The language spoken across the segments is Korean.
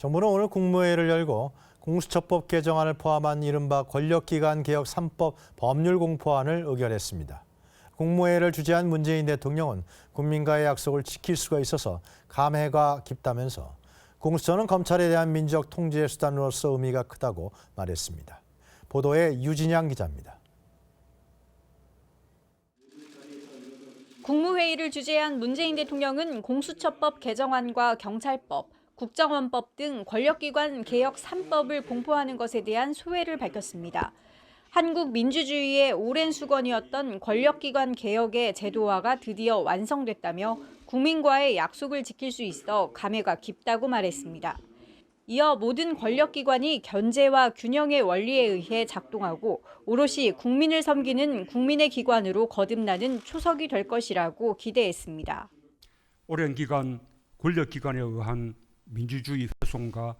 정부는 오늘 국무회의를 열고 공수처법 개정안을 포함한 이른바 권력기관 개혁 3법 법률 공포안을 의결했습니다. 국무회의를 주재한 문재인 대통령은 국민과의 약속을 지킬 수가 있어서 감회가 깊다면서 공수처는 검찰에 대한 민족 통제 수단으로서 의미가 크다고 말했습니다. 보도에 유진양 기자입니다. 국무회의를 주재한 문재인 대통령은 공수처법 개정안과 경찰법, 국정원법 등 권력기관 개혁 3법을 공포하는 것에 대한 소회를 밝혔습니다. 한국 민주주의의 오랜 수건이었던 권력기관 개혁의 제도화가 드디어 완성됐다며 국민과의 약속을 지킬 수 있어 감회가 깊다고 말했습니다. 이어 모든 권력기관이 견제와 균형의 원리에 의해 작동하고 오롯이 국민을 섬기는 국민의 기관으로 거듭나는 초석이 될 것이라고 기대했습니다. 오랜 기간 권력기관에 의한 민주주의 훼손과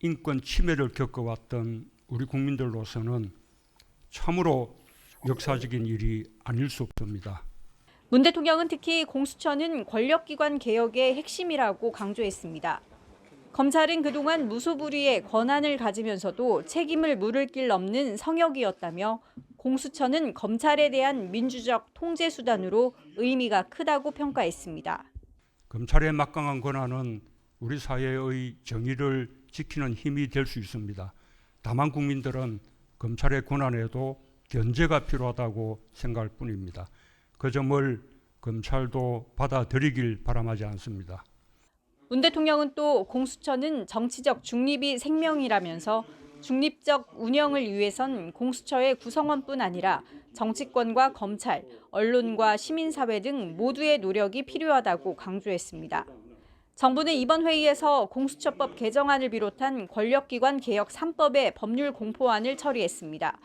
인권 침해를 겪어왔던 우리 국민들로서는 참으로 역사적인 일이 아닐 수 없습니다. 문 대통령은 특히 공수처는 권력기관 개혁의 핵심이라고 강조했습니다. 검찰은 그동안 무소불위의 권한을 가지면서도 책임을 물을 길 없는 성역이었다며 공수처는 검찰에 대한 민주적 통제 수단으로 의미가 크다고 평가했습니다. 검찰의 막강한 권한은 우리 사회의 정의를 지키는 힘이 될 수 있습니다. 다만 국민들은 검찰의 권한에도 견제가 필요하다고 생각할 뿐입니다. 그 점을 검찰도 받아들이길 바람하지 않습니다. 문 대통령은 또 공수처는 정치적 중립이 생명이라면서 중립적 운영을 위해선 공수처의 구성원뿐 아니라 정치권과 검찰, 언론과 시민사회 등 모두의 노력이 필요하다고 강조했습니다. 정부는 이번 회의에서 공수처법 개정안을 비롯한 권력기관 개혁 3법의 법률 공포안을 처리했습니다.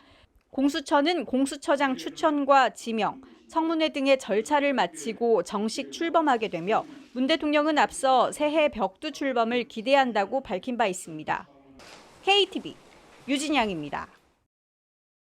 공수처는 공수처장 추천과 지명, 청문회 등의 절차를 마치고 정식 출범하게 되며 문 대통령은 앞서 새해 벽두 출범을 기대한다고 밝힌 바 있습니다. KTV 유진양입니다.